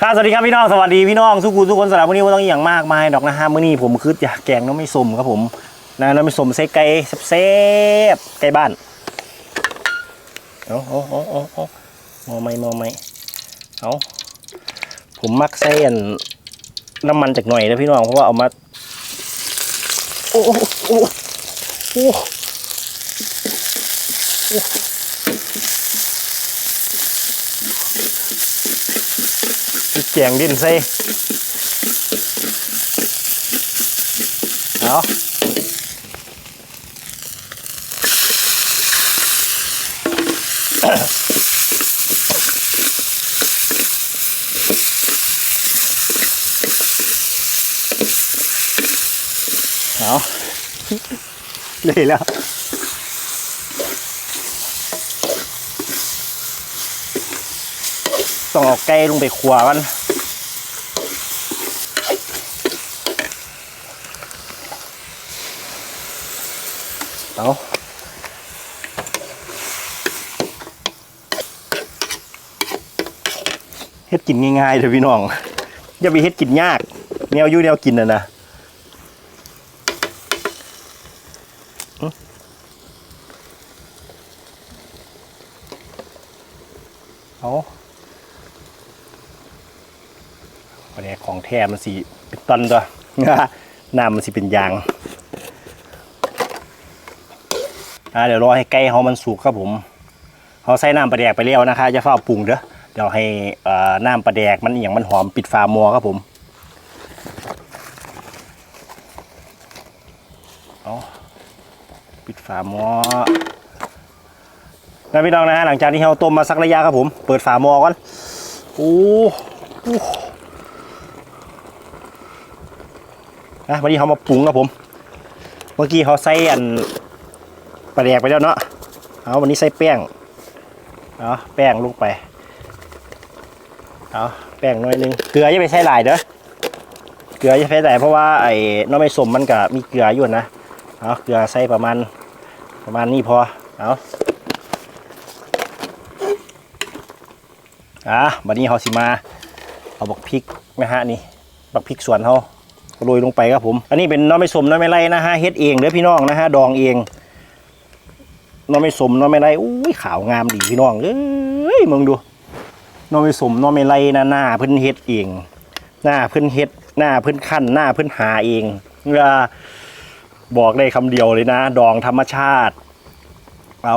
ครับสวัสดีครับพี่น้องสวัสดีพี่น้องทุกคนทุกคนสำหรับวันนี้ว่าต้องอย่างมากมายดอกนะฮะมื้อนี้ผมคืออยากแกงน้ำไม่สมครับผมนะน้ำไม่สมใส่ไก่แซ่บไก่บ้านเอาเอาเอาเอาเอามอไม่มอไม่เอาผมมักใส่อันน้ำมันจากหน่อยนะพี่น้องเพราะว่าเอามาโอ้โอ้โอ้โอ้ โอ้แกงดินใส่เอาเอาเลยแล้วต้องเอาไก่ลงไปขัวกัน เฮ็ดกินง่ายๆเถอะพี่น้อง อย่าไปเฮ็ดกินยากแนวอยู่แนวกินนะนะอื้อเอาประเดี๋ยวของแท้มันสิเป็นตันตัวน้ำมันสิเป็นยางอ่าเดี๋ยวรอให้ไก่เขามันสุกครับผมเขาใส่น้ำปลาแดกไปแล้วนะคะจะเฝ้าปรุงเด้อ เดี๋ยวให้น้ำปลาแดกมันอย่างมันหอมปิดฝาหม้อครับผมเอาปิดฝาหม้อนะพี่น้องนะฮะหลังจากที่เราต้มมาสักระยะครับผม เปิดฝาหม้อก่อนโอ้โหนะวันนี้เขามาปรุงครับผม เมื่อกี้เขาใส่อันปลาแดกไปแล้วเนาะเอาวันนี้ใส่แป้งเอาแป้งลงไป เอาแป้งหน่อยนึงเกลืออย่าไปใส่หลายเด้อเกลืออย่าใส่หลายเพราะว่าไอ้น้องไม่สมมันก็มีเกลืออยู่นะเอาเกลือใส่ประมาณประมาณนี้พอเอาอะบัดนี้เขาสิมาเอาบักพริกนะฮะนี่บักพริกสวนเขาโรยลงไปครับผม อันนี้เป็นน้องไม่สมน้องไม่ไรนะฮะเฮ็ดเองเด้อพี่น้องนะฮะดองเองน้องไม่สมน้องไม่ไรอุ้ยขาวงามดีพี่น้องเอ้ยมึงดู น้องไม่สมน้องไม่ไรนะหน้าเพิ่นเฮ็ดเอง หน้าเพิ่นเฮ็ดหน้าเพิ่นขั้นหน้าเพิ่นหาเองเวลาบอกได้คำเดียวเลยนะ ดองธรรมชาติเอา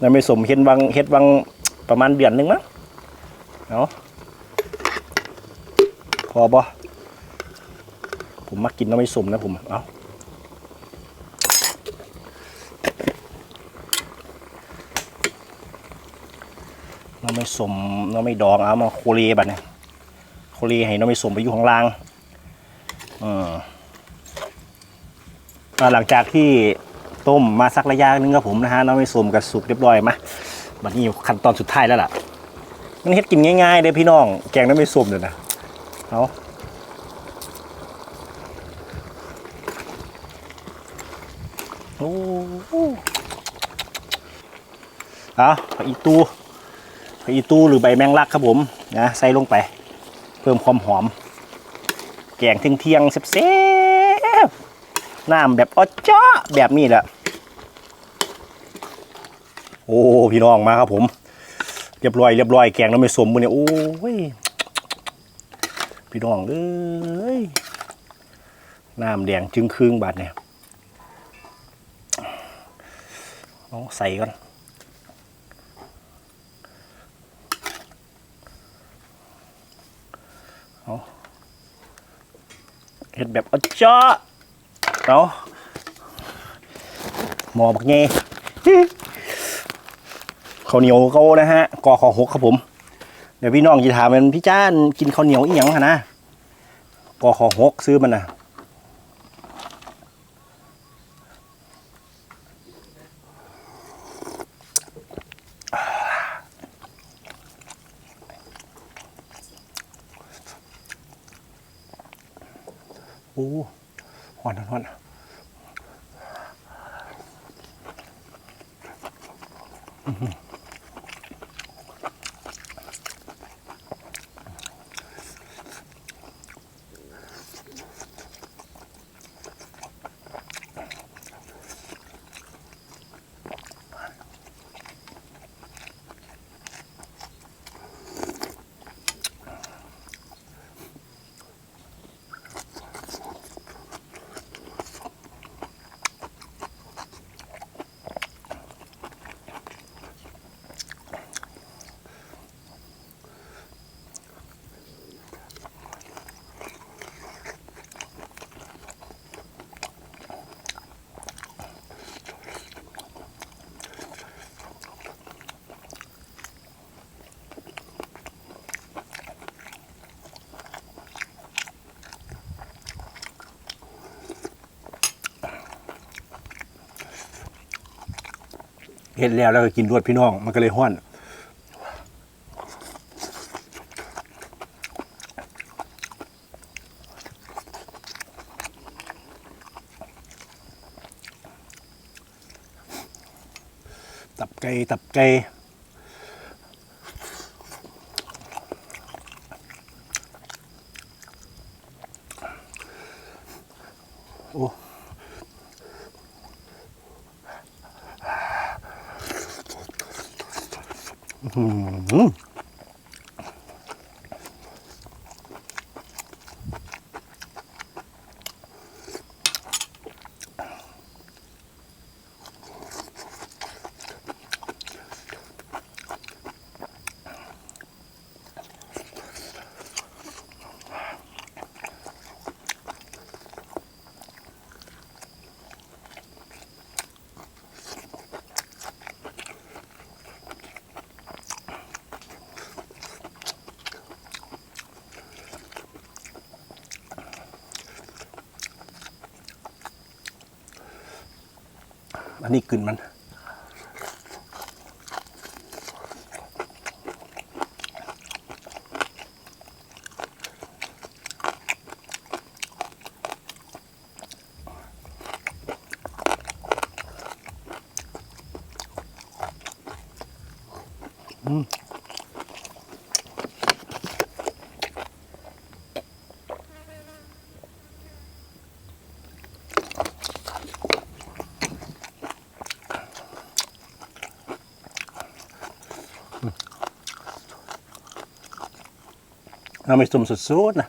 น้องไม่สมเฮ็ดวังเฮ็ดวังประมาณเดือนหนึงมั้งเอาพอบ่ผมมากินน้องไม่สมนะผมเอา น้องไม่สมน้องไม่ดองเอามาโคเลบัดเนี่ยโคเลให้น้องไม่สมไปอยู่ข้างล่างอืมอ่าหลังจากที่ต้มมาสักระยะนึงครับผมนะฮะน้องไม่สมกับสุกเรียบร้อยมาบัดนี้ขั้นตอนสุดท้ายแล้วล่ะ มันเฮ็ดกินง่ายๆเด้พี่น้อง แกงน้องไม่สมเด้อนะเอาโอ้เอาผักอีตู ผักอีตู้หรือใบแมงลักครับผมนะใส่ลงไป เพิ่มความหอม แกงเที่ยงๆแซ่บๆน้ำแบบอ้อจ้าแบบนี้แหละโอ้พี่น้องมาครับผม เรียบร้อยเรียบร้อยแกงน้ำไม่สมมือเนี่ยโอ้ยพี่น้องเอ้ยน้ำแดงจึงครึ่งบาทเนี่ยเอาใส่ก่อน เห็ดแบบอจ้าเอาหมอบักเงข้าวเหนียวเขานะฮะกอขอหกครับผม เดี๋ยวพี่น้องจะถามมันพี่จ้านกินข้าวเหนียวอีหยังหะนะกอขอหกซื้อมันนะ Mm-hmm. เฮ็ดแล้วแล้วก็กินรวดพี่น้อง มันก็เลยห้อนตับไก่ตับไก่ อื้ อันนี้กลิ่นมัน เอาไม่สมสุดๆนะ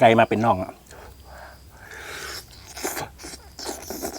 ไกลมาเป็นน่องอะ